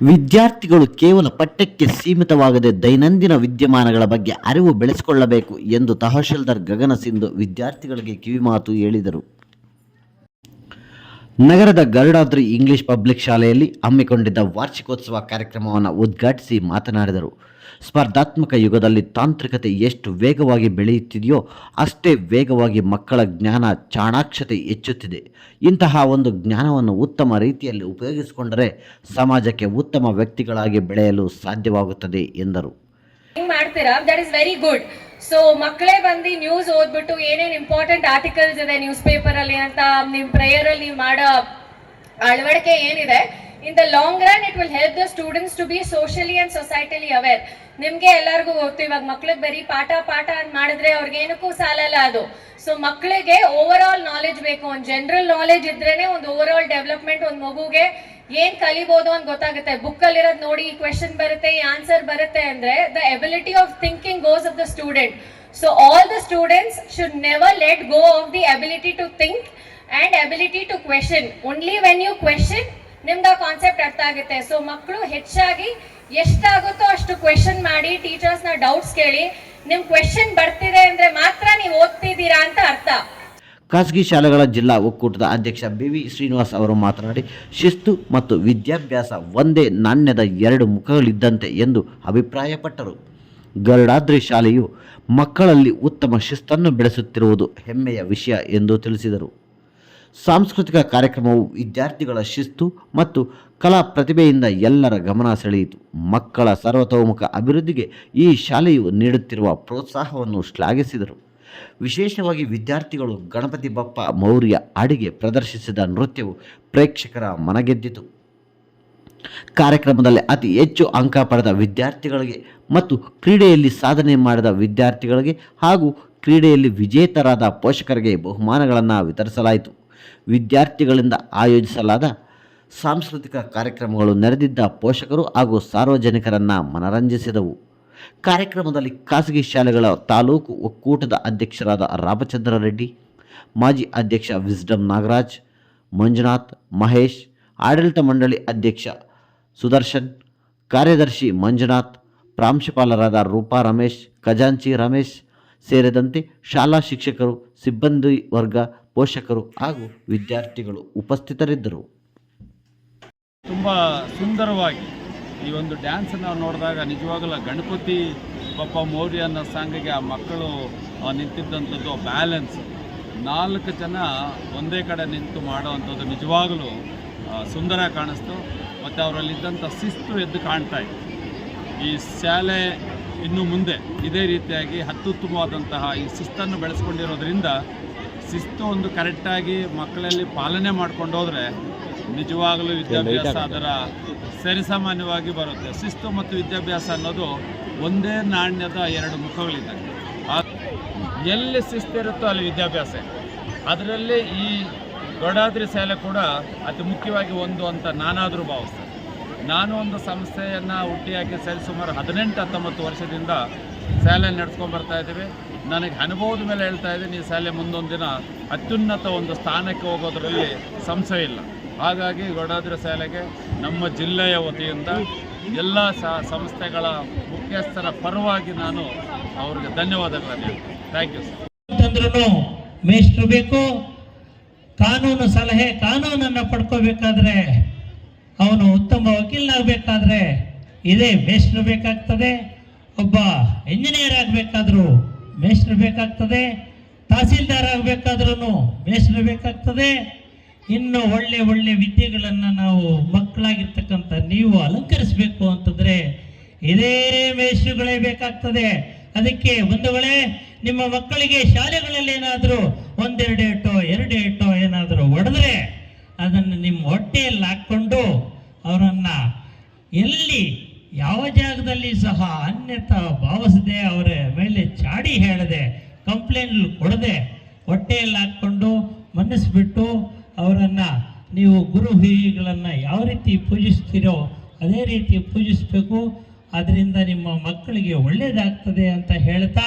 ವಿದ್ಯಾರ್ಥಿಗಳು ಕೇವಲ ಪಠ್ಯಕ್ಕೆ ಸೀಮಿತವಾಗದೆ ದೈನಂದಿನ ವಿದ್ಯಮಾನಗಳ ಬಗ್ಗೆ ಅರಿವು ಬೆಳೆಸಿಕೊಳ್ಳಬೇಕು ಎಂದು ತಹಶೀಲ್ದಾರ್ ಗಗನ ಸಿಂಧು ವಿದ್ಯಾರ್ಥಿಗಳಿಗೆ ಕಿವಿಮಾತು ಹೇಳಿದರು. ನಗರದ ಗರುಡಾದ್ರಿ ಇಂಗ್ಲಿಷ್ ಪಬ್ಲಿಕ್ ಶಾಲೆಯಲ್ಲಿ ಹಮ್ಮಿಕೊಂಡಿದ್ದ ವಾರ್ಷಿಕೋತ್ಸವ ಕಾರ್ಯಕ್ರಮವನ್ನು ಉದ್ಘಾಟಿಸಿ ಮಾತನಾಡಿದರು. ಸ್ಪರ್ಧಾತ್ಮಕ ಯುಗದಲ್ಲಿ ತಾಂತ್ರಿಕತೆ ಎಷ್ಟು ವೇಗವಾಗಿ ಬೆಳೆಯುತ್ತಿದೆಯೋ ಅಷ್ಟೇ ವೇಗವಾಗಿ ಮಕ್ಕಳ ಜ್ಞಾನ ಚಾಣಾಕ್ಷತೆ ಹೆಚ್ಚುತ್ತಿದೆ. ಇಂತಹ ಒಂದು ಜ್ಞಾನವನ್ನು ಉತ್ತಮ ರೀತಿಯಲ್ಲಿ ಉಪಯೋಗಿಸಿಕೊಂಡರೆ ಸಮಾಜಕ್ಕೆ ಉತ್ತಮ ವ್ಯಕ್ತಿಗಳಾಗಿ ಬೆಳೆಯಲು ಸಾಧ್ಯವಾಗುತ್ತದೆ ಎಂದರು. ಮಾಡ್ತೀರಾ? That is very good so ಮಕ್ಕಳೇ ಬಂದು ನ್ಯೂಸ್ ಓದ್ಬಿಟ್ಟು ಏನೇನ್ ಇಂಪಾರ್ಟೆಂಟ್ ಆರ್ಟಿಕಲ್ಸ್ ಇದೆ ನ್ಯೂಸ್ ಪೇಪರ್ ಅಲ್ಲಿ ಅಂತ ನಿಮ್ ಪ್ರೇಯರ್ ಅಲ್ಲಿ ನೀವು ಮಾಡೋ ಅಳವಡಿಕೆ ಏನಿದೆ in the long run it will help the students to be socially and societally aware ನಿಮ್ಗೆ ಎಲ್ಲರಿಗೂ ಗೊತ್ತು, ಇವಾಗ ಮಕ್ಳಿಗೆ ಬರೀ ಪಾಠ ಪಾಠ ಅಂತ ಮಾಡಿದ್ರೆ ಅವ್ರಿಗೆ ಏನಕ್ಕೂ ಸಾಲಲ್ಲ ಅದು. ಸೊ ಮಕ್ಕಳಿಗೆ ಓವರ್ ಆಲ್ ನಾಲೆಜ್ ಬೇಕು. ಒಂದು ಜನರಲ್ ನಾಲೆಜ್ ಇದ್ರೇನೆ ಒಂದು ಓವರ್ ಆಲ್ ಡೆವಲಪ್ಮೆಂಟ್ ಒಂದು ಮಗುಗೆ ಏನ್ ಕಲಿಬಹುದು ಅಂತ ಗೊತ್ತಾಗುತ್ತೆ. ಬುಕ್ ಅಲ್ಲಿರೋದ್ ನೋಡಿ ಕ್ವೆಶನ್ ಬರುತ್ತೆ ಆನ್ಸರ್ ಬರುತ್ತೆ ಅಂದ್ರೆ the ability of thinking goes off the student so all the students should never let go of the ability to think and ability to question only when you question ನಿಮ್ಗೆ ಆ concept ಅರ್ಥ ಆಗುತ್ತೆ. So ಮಕ್ಕಳು ಹೆಚ್ಚಾಗಿ ಎಷ್ಟಾಗುತ್ತೋ ಅಷ್ಟು question ಮಾಡಿ ಟೀಚರ್ಸ್ನ doubts ಕೇಳಿ, ನಿಮ್ ಕ್ವೆಶನ್ ಬರ್ತಿದೆ ಅಂದ್ರೆ ಮಾತ್ರ ನೀವು ಓದ್ತಿದ್ದೀರಾ ಅಂತ ಅರ್ಥ ಖಾಸಗಿ ಶಾಲೆಗಳ ಜಿಲ್ಲಾ ಒಕ್ಕೂಟದ ಅಧ್ಯಕ್ಷ ಬಿ ವಿ ಶ್ರೀನಿವಾಸ್ ಅವರು ಮಾತನಾಡಿ, ಶಿಸ್ತು ಮತ್ತು ವಿದ್ಯಾಭ್ಯಾಸ ಒಂದೇ ನಾಣ್ಯದ ಎರಡು ಮುಖಗಳಿದ್ದಂತೆ ಎಂದು ಅಭಿಪ್ರಾಯಪಟ್ಟರು. ಗರುಡಾದ್ರಿ ಶಾಲೆಯು ಮಕ್ಕಳಲ್ಲಿ ಉತ್ತಮ ಶಿಸ್ತನ್ನು ಬೆಳೆಸುತ್ತಿರುವುದು ಹೆಮ್ಮೆಯ ವಿಷಯ ಎಂದು ತಿಳಿಸಿದರು. ಸಾಂಸ್ಕೃತಿಕ ಕಾರ್ಯಕ್ರಮವು ವಿದ್ಯಾರ್ಥಿಗಳ ಶಿಸ್ತು ಮತ್ತು ಕಲಾ ಪ್ರತಿಭೆಯಿಂದ ಎಲ್ಲರ ಗಮನ ಸೆಳೆಯಿತು. ಮಕ್ಕಳ ಸರ್ವತೋಮುಖ ಅಭಿವೃದ್ಧಿಗೆ ಈ ಶಾಲೆಯು ನೀಡುತ್ತಿರುವ ಪ್ರೋತ್ಸಾಹವನ್ನು ಶ್ಲಾಘಿಸಿದರು. ವಿಶೇಷವಾಗಿ ವಿದ್ಯಾರ್ಥಿಗಳು ಗಣಪತಿ ಬಪ್ಪ ಮೌರ್ಯ ಅಡಿಗೆ ಪ್ರದರ್ಶಿಸಿದ ನೃತ್ಯವು ಪ್ರೇಕ್ಷಕರ ಮನಗೆದ್ದಿತು. ಕಾರ್ಯಕ್ರಮದಲ್ಲಿ ಅತಿ ಹೆಚ್ಚು ಅಂಕ ಪಡೆದ ವಿದ್ಯಾರ್ಥಿಗಳಿಗೆ ಮತ್ತು ಕ್ರೀಡೆಯಲ್ಲಿ ಸಾಧನೆ ಮಾಡಿದ ವಿದ್ಯಾರ್ಥಿಗಳಿಗೆ ಹಾಗೂ ಕ್ರೀಡೆಯಲ್ಲಿ ವಿಜೇತರಾದ ಪೋಷಕರಿಗೆ ಬಹುಮಾನಗಳನ್ನು ವಿತರಿಸಲಾಯಿತು. ವಿದ್ಯಾರ್ಥಿಗಳಿಂದ ಆಯೋಜಿಸಲಾದ ಸಾಂಸ್ಕೃತಿಕ ಕಾರ್ಯಕ್ರಮಗಳು ನೆರೆದಿದ್ದ ಪೋಷಕರು ಹಾಗೂ ಸಾರ್ವಜನಿಕರನ್ನು ಮನರಂಜಿಸಿದವು. ಕಾರ್ಯಕ್ರಮದಲ್ಲಿ ಖಾಸಗಿ ಶಾಲೆಗಳ ತಾಲೂಕು ಒಕ್ಕೂಟದ ಅಧ್ಯಕ್ಷರಾದ ರಾಮಚಂದ್ರ ರೆಡ್ಡಿ, ಮಾಜಿ ಅಧ್ಯಕ್ಷ ವಿಸ್ಡಮ್ ನಾಗರಾಜ್, ಮಂಜುನಾಥ್ ಮಹೇಶ್, ಆಡಳಿತ ಮಂಡಳಿ ಅಧ್ಯಕ್ಷ ಸುದರ್ಶನ್, ಕಾರ್ಯದರ್ಶಿ ಮಂಜುನಾಥ್, ಪ್ರಾಂಶುಪಾಲರಾದ ರೂಪಾ ರಮೇಶ್, ಖಜಾಂಚಿ ರಮೇಶ್ ಸೇರಿದಂತೆ ಶಾಲಾ ಶಿಕ್ಷಕರು, ಸಿಬ್ಬಂದಿ ವರ್ಗ, ಪೋಷಕರು ಹಾಗೂ ವಿದ್ಯಾರ್ಥಿಗಳು ಉಪಸ್ಥಿತರಿದ್ದರು. ತುಂಬ ಸುಂದರವಾಗಿ ಈ ಒಂದು ಡ್ಯಾನ್ಸನ್ನು ನೋಡಿದಾಗ ನಿಜವಾಗಲೂ ಗಣಪತಿ ಪಪ್ಪ ಮೌರ್ಯ ಅನ್ನೋ ಸಾಂಗಿಗೆ ಆ ಮಕ್ಕಳು ನಿಂತಿದ್ದಂಥದ್ದು ಬ್ಯಾಲೆನ್ಸ್ ನಾಲ್ಕು ಜನ ಒಂದೇ ಕಡೆ ನಿಂತು ಮಾಡೋವಂಥದ್ದು ನಿಜವಾಗಲೂ ಸುಂದರ ಕಾಣಿಸ್ತು. ಮತ್ತು ಅವರಲ್ಲಿದ್ದಂಥ ಶಿಸ್ತು ಎದ್ದು ಕಾಣ್ತಾ ಇತ್ತು ಈ ಶಾಲೆ ಇನ್ನು ಮುಂದೆ ಇದೇ ರೀತಿಯಾಗಿ ಅತ್ಯುತ್ತಮವಾದಂತಹ ಈ ಶಿಸ್ತನ್ನು ಬೆಳೆಸ್ಕೊಂಡಿರೋದ್ರಿಂದ ಶಿಸ್ತು ಒಂದು ಕರೆಕ್ಟಾಗಿ ಮಕ್ಕಳಲ್ಲಿ ಪಾಲನೆ ಮಾಡ್ಕೊಂಡು ಹೋದರೆ ನಿಜವಾಗಲೂ ವಿದ್ಯಾಭ್ಯಾಸ ಅದರ ಸರಿಸಾಮಾನ್ಯವಾಗಿ ಬರುತ್ತೆ. ಶಿಸ್ತು ಮತ್ತು ವಿದ್ಯಾಭ್ಯಾಸ ಅನ್ನೋದು ಒಂದೇ ನಾಣ್ಯದ ಎರಡು ಮುಖಗಳಿದ್ದಾವೆ ಎಲ್ಲಿ ಎಲ್ಲಿ ಶಿಸ್ತಿರುತ್ತೋ ಅಲ್ಲಿ ವಿದ್ಯಾಭ್ಯಾಸ. ಅದರಲ್ಲಿ ಈ ದೊಡ್ಡಾದ್ರಿ ಶಾಲೆ ಕೂಡ ಅತಿ ಮುಖ್ಯವಾಗಿ ಒಂದು ಅಂತ ನಾನಾದರೂ ಭಾವಿಸ್ತೇನೆ ನಾನು ಒಂದು ಸಂಸ್ಥೆಯನ್ನು ಹುಟ್ಟಿಯಾಗಿ ಸರಿ ಸುಮಾರು ಹದಿನೆಂಟು, ಹತ್ತೊಂಬತ್ತು ವರ್ಷದಿಂದ ಶಾಲೆ ನಡೆಸ್ಕೊಂಡು ಬರ್ತಾ ಇದ್ದೀವಿ. ನನಗೆ ಅನುಭವದ ಮೇಲೆ ಹೇಳ್ತಾ ಇದ್ದೀನಿ, ಈ ಶಾಲೆ ಮುಂದೊಂದು ದಿನ ಅತ್ಯುನ್ನತ ಒಂದು ಸ್ಥಾನಕ್ಕೆ ಹೋಗೋದರಲ್ಲಿ ಸಂಶಯ ಇಲ್ಲ. ಹಾಗಾಗಿ ಗೌಡಾದ್ರಿ ಶಾಲೆಗೆ ನಮ್ಮ ಜಿಲ್ಲೆಯ ವತಿಯಿಂದ ಎಲ್ಲ ಸಂಸ್ಥೆಗಳ ಮುಖ್ಯಸ್ಥರ ಪರವಾಗಿ ನಾನು ಅವ್ರಿಗೆ ಧನ್ಯವಾದಗಳನ್ನು ಥ್ಯಾಂಕ್ ಯು ಸರ್ ಮೇಷ್ಟ್ರು ಬೇಕು, ಕಾನೂನು ಸಲಹೆ, ಕಾನೂನನ್ನು ಪಡ್ಕೋಬೇಕಾದ್ರೆ ಅವನು ಉತ್ತಮ ವಕೀಲನಾಗಬೇಕಾದ್ರೆ ಇದೇ ಮೇಷ್ಟ್ರು ಬೇಕಾಗ್ತದೆ. ಒಬ್ಬ ಇಂಜಿನಿಯರ್ ಆಗಬೇಕಾದ್ರೂ ಮೇಷ್ಟ್ರು ಬೇಕಾಗ್ತದೆ. ತಹಸೀಲ್ದಾರ್ ಆಗಬೇಕಾದ್ರೂ ಮೇಷ್ಟ್ರು ಬೇಕಾಗ್ತದೆ. ಇನ್ನು ಒಳ್ಳೆ ಒಳ್ಳೆ ವಿದ್ಯೆಗಳನ್ನು ನಾವು ಮಕ್ಕಳಾಗಿರ್ತಕ್ಕಂಥ ನೀವು ಅಲಂಕರಿಸಬೇಕು ಅಂತಂದರೆ ಇದೇ ಮೇಷುಗಳೇ ಬೇಕಾಗ್ತದೆ. ಅದಕ್ಕೆ ಬಂಧುಗಳೇ ನಿಮ್ಮ ಮಕ್ಕಳಿಗೆ ಶಾಲೆಗಳಲ್ಲಿ ಏನಾದರೂ ಒಂದೆರಡು ಏಟೋ ಎರಡು ಏಟೋ ಏನಾದರೂ ಹೊಡೆದ್ರೆ ಅದನ್ನು ನಿಮ್ಮ ಹೊಟ್ಟೆಯಲ್ಲಿ ಹಾಕ್ಕೊಂಡು ಅವರನ್ನು ಎಲ್ಲಿ, ಯಾವ ಜಾಗದಲ್ಲಿ ಸಹ ಅನ್ಯತ ಭಾವಿಸದೆ ಅವರ ಮೇಲೆ ಚಾಡಿ ಹೇಳದೆ, ಕಂಪ್ಲೇಂಟ್ ಕೊಡದೆ ಹೊಟ್ಟೆಯಲ್ಲಿ ಹಾಕ್ಕೊಂಡು ಮನ್ನಿಸ್ಬಿಟ್ಟು ಅವರನ್ನು ನೀವು ಗುರು ಹಿರಿಯಗಳನ್ನು ಯಾವ ರೀತಿ ಪೂಜಿಸ್ತೀರೋ ಅದೇ ರೀತಿ ಪೂಜಿಸಬೇಕು. ಅದರಿಂದ ನಿಮ್ಮ ಮಕ್ಕಳಿಗೆ ಒಳ್ಳೆಯದಾಗ್ತದೆ ಅಂತ ಹೇಳ್ತಾ